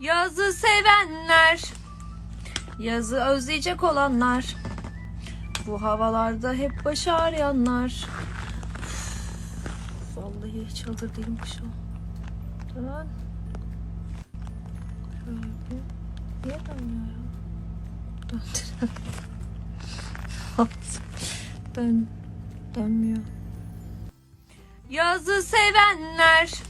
Yazı sevenler, yazı özleyecek olanlar, bu havalarda hep başı ağrıyanlar. Üf, Vallahi hiç hazır değilim kışa. Bir. Niye dönmüyor ya? Döndür. Dön. Dönmüyor. Yazı sevenler.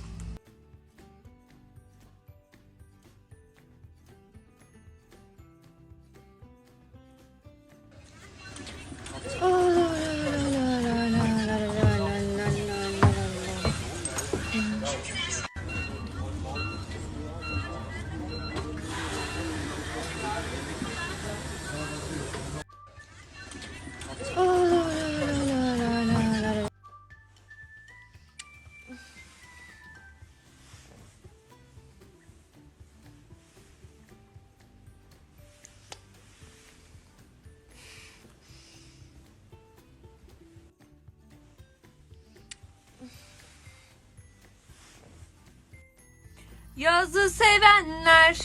Yazı sevenler,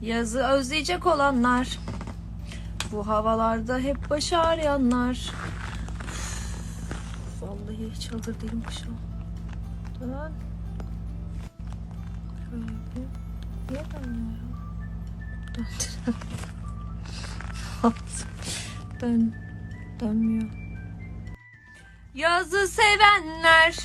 yazı özleyecek olanlar, bu havalarda hep başı ağrıyanlar. Üf, Vallahi hazır değilim kışa. Dön. Şöyle bir. Niye dönmüyor ya? Döndür. Dön. Dönmüyor. Yazı sevenler,